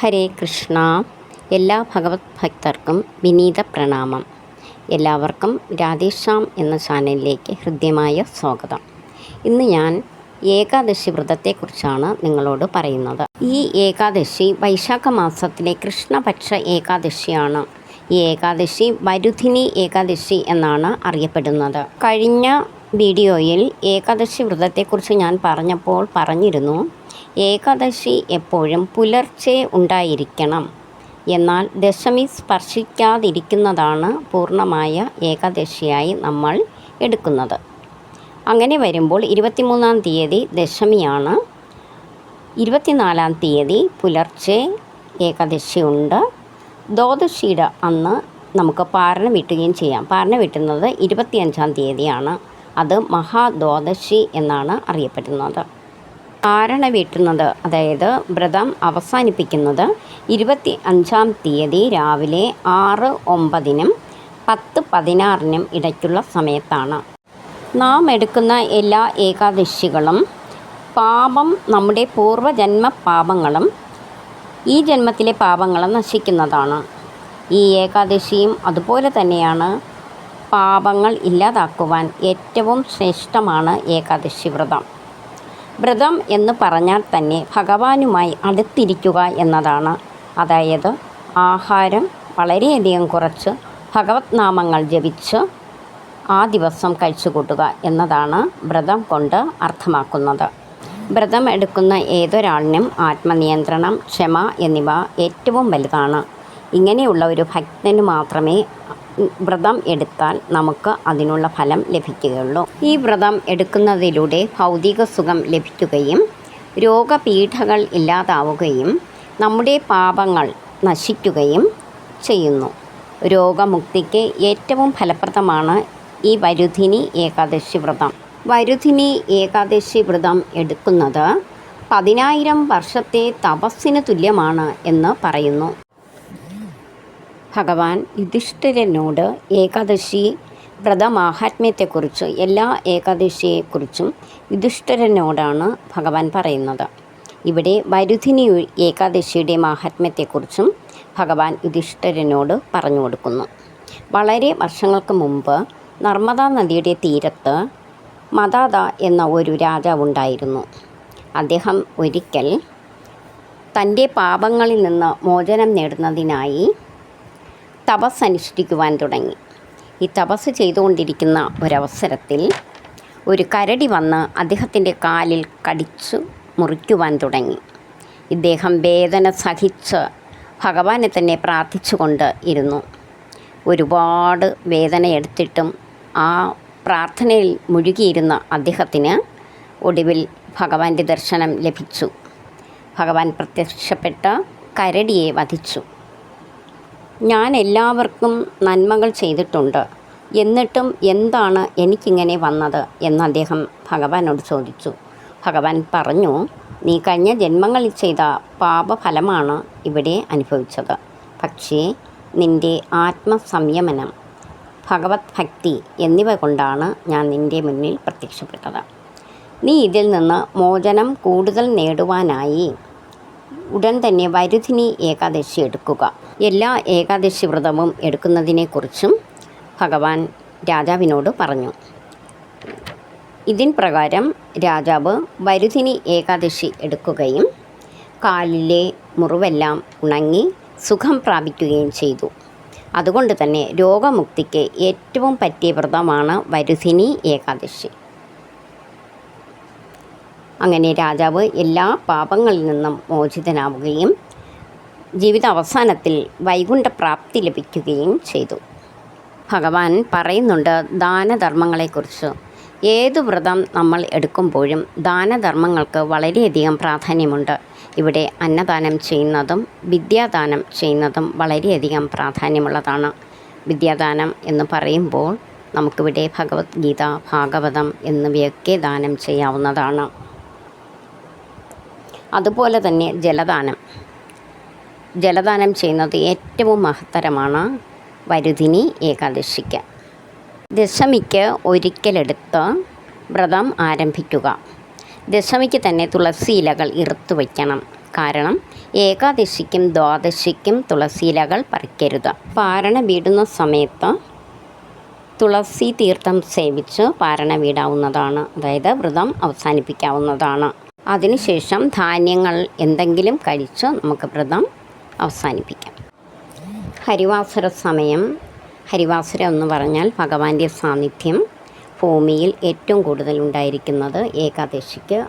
ഹരേ കൃഷ്ണ. എല്ലാ ഭഗവത് ഭക്തർക്കും വിനീത പ്രണാമം. എല്ലാവർക്കും രാധേശ്യാം എന്ന ചാനലിലേക്ക് ഹൃദ്യമായ സ്വാഗതം. ഇന്ന് ഞാൻ ഏകാദശി വ്രതത്തെക്കുറിച്ചാണ് നിങ്ങളോട് പറയുന്നത്. ഈ ഏകാദശി വൈശാഖ മാസത്തിലെ കൃഷ്ണപക്ഷ ഏകാദശിയാണ്. ഈ ഏകാദശി വരുധിനി ഏകാദശി എന്നാണ് അറിയപ്പെടുന്നത്. കഴിഞ്ഞ വീഡിയോയിൽ ഏകാദശി വ്രതത്തെക്കുറിച്ച് ഞാൻ പറഞ്ഞപ്പോൾ പറഞ്ഞിരുന്നു ഏകാദശി എപ്പോഴും പുലർച്ചെ ഉണ്ടായിരിക്കണം. എന്നാൽ ദശമി സ്പർശിക്കാതിരിക്കുന്നതാണ് പൂർണമായ ഏകാദശിയായി നമ്മൾ എടുക്കുന്നത്. അങ്ങനെ വരുമ്പോൾ ഇരുപത്തിമൂന്നാം തീയതി ദശമിയാണ്. ഇരുപത്തിനാലാം തീയതി പുലർച്ചെ ഏകാദശി ഉണ്ട്. ദ്വാദശിയുടെ അന്ന് നമുക്ക് പാരണ വിട്ടുകയും ചെയ്യാം. പാരണ വിട്ടുന്നത് ഇരുപത്തിയഞ്ചാം തീയതിയാണ്. അത് മഹാദ്വാദശി എന്നാണ് അറിയപ്പെടുന്നത്. കാരണ വീട്ടുന്നത് അതായത് വ്രതം അവസാനിപ്പിക്കുന്നത് ഇരുപത്തി അഞ്ചാം തീയതി രാവിലെ ആറ് ഒമ്പതിനും പത്ത് പതിനാറിനും ഇടയ്ക്കുള്ള സമയത്താണ്. നാം എടുക്കുന്ന എല്ലാ ഏകാദശികളും പാപം നമ്മുടെ പൂർവജന്മ പാപങ്ങളും ഈ ജന്മത്തിലെ പാപങ്ങളും നശിക്കുന്നതാണ്. ഈ ഏകാദശിയും അതുപോലെ തന്നെയാണ് പാപങ്ങൾ ഇല്ലാതാക്കുവാൻ ഏറ്റവും ശ്രേഷ്ഠമാണ് ഏകാദശി വ്രതം. വ്രതം എന്ന് പറഞ്ഞാൽ തന്നെ ഭഗവാനുമായി അടുത്തിരിക്കുക എന്നതാണ്. അതായത് ആഹാരം വളരെയധികം കുറച്ച് ഭഗവത് നാമങ്ങൾ ജപിച്ച് ആ ദിവസം കഴിച്ചുകൂട്ടുക എന്നതാണ് വ്രതം കൊണ്ട് അർത്ഥമാക്കുന്നത്. വ്രതം എടുക്കുന്ന ഏതൊരാളിനും ആത്മനിയന്ത്രണം ക്ഷമ എന്നിവ ഏറ്റവും വലുതാണ്. ഇങ്ങനെയുള്ള ഒരു ഭക്തന് മാത്രമേ വ്രതം എടുത്താൽ നമുക്ക് അതിനുള്ള ഫലം ലഭിക്കുകയുള്ളൂ. ഈ വ്രതം എടുക്കുന്നതിലൂടെ ഭൗതിക സുഖം ലഭിക്കുകയും രോഗപീഠകൾ ഇല്ലാതാവുകയും നമ്മുടെ പാപങ്ങൾ നശിക്കുകയും ചെയ്യുന്നു. രോഗമുക്തിക്ക് ഏറ്റവും ഫലപ്രദമാണ് ഈ വരുധിനി ഏകാദശി വ്രതം. വരുധിനി ഏകാദശി വ്രതം എടുക്കുന്നത് പതിനായിരം വർഷത്തെ തപസ്സിന് തുല്യമാണ് എന്ന് പറയുന്നു. ഭഗവാൻ യുധിഷ്ഠിരനോട് ഏകാദശി വ്രതമാഹാത്മ്യത്തെക്കുറിച്ച് എല്ലാ ഏകാദശിയെക്കുറിച്ചും യുധിഷ്ഠിരനോടാണ് ഭഗവാൻ പറയുന്നത്. ഇവിടെ വരുധിനി ഏകാദശിയുടെ മാഹാത്മ്യത്തെക്കുറിച്ചും ഭഗവാൻ യുധിഷ്ഠിരനോട് പറഞ്ഞു കൊടുക്കുന്നു. വളരെ വർഷങ്ങൾക്ക് മുമ്പ് നർമ്മദാ നദിയുടെ തീരത്ത് മദാദ എന്ന ഒരു രാജാവുണ്ടായിരുന്നു അദ്ദേഹം ഒരിക്കൽ തന്റെ പാപങ്ങളിൽ നിന്ന് മോചനം നേടുന്നതിനായി തപസ് അനുഷ്ഠിക്കുവാൻ തുടങ്ങി. ഈ തപസ് ചെയ്തുകൊണ്ടിരിക്കുന്ന ഒരവസരത്തിൽ ഒരു കരടി വന്ന് അദ്ദേഹത്തിന്റെ കാലിൽ കടിച്ചു മുറിക്കുവാൻ തുടങ്ങി. ഇദ്ദേഹം വേദന സഹിച്ച് ഭഗവാനെ തന്നെ പ്രാർത്ഥിച്ചുകൊണ്ട് ഇരുന്നു. ഒരുപാട് വേദന എടുത്തിട്ടും ആ പ്രാർത്ഥനയിൽ മുഴുകിയിരുന്ന അദ്ദേഹത്തിന് ഒടുവിൽ ഭഗവാന്റെ ദർശനം ലഭിച്ചു. ഭഗവാൻ പ്രത്യക്ഷപ്പെട്ട കരടിയെ വധിച്ചു. ഞാൻ എല്ലാവർക്കും നന്മകൾ ചെയ്തിട്ടുണ്ട്. എന്നിട്ടും എന്താണ് എനിക്കിങ്ങനെ വന്നത് എന്ന് അദ്ദേഹം ഭഗവാനോട് ചോദിച്ചു. ഭഗവാൻ പറഞ്ഞു നീ കഴിഞ്ഞ ജന്മങ്ങളിൽ ചെയ്ത പാപഫലമാണ് ഇവിടെ അനുഭവിച്ചത്. പക്ഷേ നിന്റെ ആത്മസംയമനം ഭഗവത് ഭക്തി എന്നിവ കൊണ്ടാണ് ഞാൻ നിന്റെ മുന്നിൽ പ്രത്യക്ഷപ്പെട്ടത്. നീ ഇതിൽ നിന്ന് മോചനം കൂടുതൽ നേടുവാനായി ഉടൻ തന്നെ വരുധിനി ഏകാദശി എടുക്കുക. എല്ലാ ഏകാദശി വ്രതവും എടുക്കുന്നതിനെക്കുറിച്ചും ഭഗവാൻ രാജാവിനോട് പറഞ്ഞു. ഇതിൻ പ്രകാരം രാജാവ് വരുധിനി ഏകാദശി എടുക്കുകയും കാലിലെ മുറിവെല്ലാം ഉണങ്ങി സുഖം പ്രാപിക്കുകയും ചെയ്തു. അതുകൊണ്ട് തന്നെ രോഗമുക്തിക്ക് ഏറ്റവും പറ്റിയ വ്രതമാണ് വരുധിനി ഏകാദശി. അങ്ങനെ രാജാവ് എല്ലാ പാപങ്ങളിൽ നിന്നും മോചിതനാവുകയും ജീവിത അവസാനത്തിൽ വൈകുണ്ഠപ്രാപ്തി ലഭിക്കുകയും ചെയ്തു. ഭഗവാൻ പറയുന്നുണ്ട് ദാനധർമ്മങ്ങളെക്കുറിച്ച്. ഏതു വ്രതം നമ്മൾ എടുക്കുമ്പോഴും ദാനധർമ്മങ്ങൾക്ക് വളരെയധികം പ്രാധാന്യമുണ്ട്. ഇവിടെ അന്നദാനം ചെയ്യുന്നതും വിദ്യാദാനം ചെയ്യുന്നതും വളരെയധികം പ്രാധാന്യമുള്ളതാണ്. വിദ്യാദാനം എന്ന് പറയുമ്പോൾ നമുക്കിവിടെ ഭഗവത്ഗീത ഭാഗവതം എന്നിവയൊക്കെ ദാനം ചെയ്യാവുന്നതാണ്. അതുപോലെ തന്നെ ജലദാനം. ജലദാനം ചെയ്യുന്നത് ഏറ്റവും മഹത്തരമാണ്. വരുതിനി ഏകാദശിക്ക്. ദശമിക്ക് ഒരിക്കലെടുത്ത് വ്രതം ആരംഭിക്കുക. ദശമിക്ക് തന്നെ തുളസി ഇലകൾ ഇറുത്തു വയ്ക്കണം. കാരണം ഏകാദശിക്കും ദ്വാദശിക്കും തുളസി ഇലകൾ പറിക്കരുത്. പാരണ വീടുന്ന സമയത്ത് തുളസി തീർത്ഥം സേവിച്ച് പാരണ വീടാവുന്നതാണ്. അതായത് വ്രതം അവസാനിപ്പിക്കാവുന്നതാണ്. അതിനുശേഷം ധാന്യങ്ങൾ എന്തെങ്കിലും കഴിച്ച് നമുക്ക് വ്രതം അവസാനിപ്പിക്കാം. ഹരിവാസര സമയം. ഹരിവാസുര എന്ന് പറഞ്ഞാൽ ഭഗവാന്റെ സാന്നിധ്യം. ഭൂമിയിൽ ഏറ്റവും കൂടുതൽ ഉണ്ടായിരിക്കുന്നത് ഏകാദശിക്ക്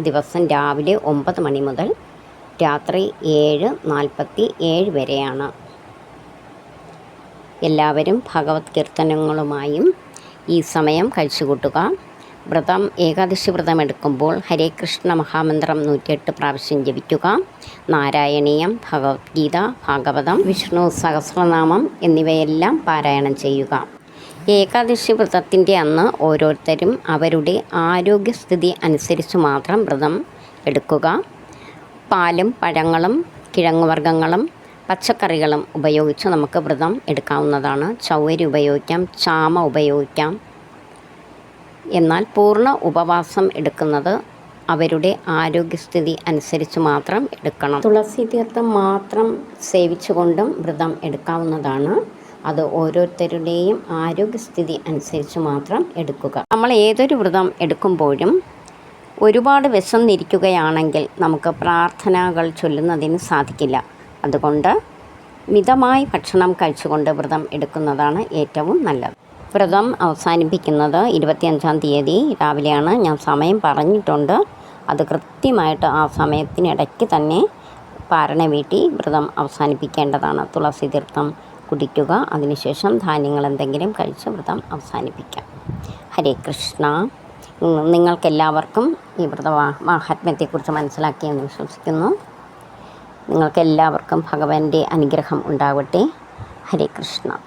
ദിവസം രാവിലെ ഒമ്പത് മണി മുതൽ രാത്രി ഏഴ് നാൽപ്പത്തി ഏഴ് വരെയാണ്. എല്ലാവരും ഭഗവത് കീർത്തനങ്ങളുമായും ഈ സമയം കഴിച്ചുകൂട്ടുക. വ്രതം ഏകാദശി വ്രതം എടുക്കുമ്പോൾ ഹരേ കൃഷ്ണ മഹാമന്ത്രം നൂറ്റിയെട്ട് പ്രാവശ്യം ജപിക്കുക. നാരായണീയം ഭഗവത്ഗീത ഭാഗവതം വിഷ്ണു സഹസ്രനാമം എന്നിവയെല്ലാം പാരായണം ചെയ്യുക. ഏകാദശി വ്രതത്തിന്റെ അന്ന് ഓരോരുത്തരും അവരുടെ ആരോഗ്യസ്ഥിതി അനുസരിച്ച് മാത്രം വ്രതം എടുക്കുക. പാലും പഴങ്ങളും കിഴങ്ങുവർഗങ്ങളും പച്ചക്കറികളും ഉപയോഗിച്ച് നമുക്ക് വ്രതം എടുക്കാവുന്നതാണ്. ചൗവരി ഉപയോഗിക്കാം ചാമ ഉപയോഗിക്കാം എന്നാൽ പൂർണ ഉപവാസം എടുക്കുന്നത് അവരുടെ ആരോഗ്യസ്ഥിതി അനുസരിച്ച് മാത്രം എടുക്കണം. തുളസി തീർത്ഥം മാത്രം സേവിച്ചുകൊണ്ടും വ്രതം എടുക്കാവുന്നതാണ്. അത് ഓരോരുത്തരുടെയും ആരോഗ്യസ്ഥിതി അനുസരിച്ച് മാത്രം എടുക്കുക. നമ്മൾ ഏതൊരു വ്രതം എടുക്കുമ്പോഴും ഒരുപാട് വിശന്നിരിക്കുകയാണെങ്കിൽ നമുക്ക് പ്രാർത്ഥനകൾ ചൊല്ലുന്നതിന് സാധിക്കില്ല. അതുകൊണ്ട് മിതമായി ഭക്ഷണം കഴിച്ചുകൊണ്ട് വ്രതം എടുക്കുന്നതാണ് ഏറ്റവും നല്ലത്. വ്രതം അവസാനിപ്പിക്കുന്നത് ഇരുപത്തിയഞ്ചാം തീയതി രാവിലെയാണ്. ഞാൻ സമയം പറഞ്ഞിട്ടുണ്ട്. അത് കൃത്യമായിട്ട് ആ സമയത്തിനിടയ്ക്ക് തന്നെ പാരണ വീട്ടി വ്രതം അവസാനിപ്പിക്കേണ്ടതാണ്. തുളസി തീർത്ഥം കുടിക്കുക. അതിനുശേഷം ധാന്യങ്ങൾ എന്തെങ്കിലും കഴിച്ച് വ്രതം അവസാനിപ്പിക്കാം. ഹരേ കൃഷ്ണ. നിങ്ങൾക്കെല്ലാവർക്കും ഈ വ്രത മാഹാത്മ്യത്തെക്കുറിച്ച് മനസ്സിലാക്കിയെന്ന് വിശ്വസിക്കുന്നു. നിങ്ങൾക്കെല്ലാവർക്കും ഭഗവാന്റെ അനുഗ്രഹം ഉണ്ടാവട്ടെ. ഹരേ കൃഷ്ണ.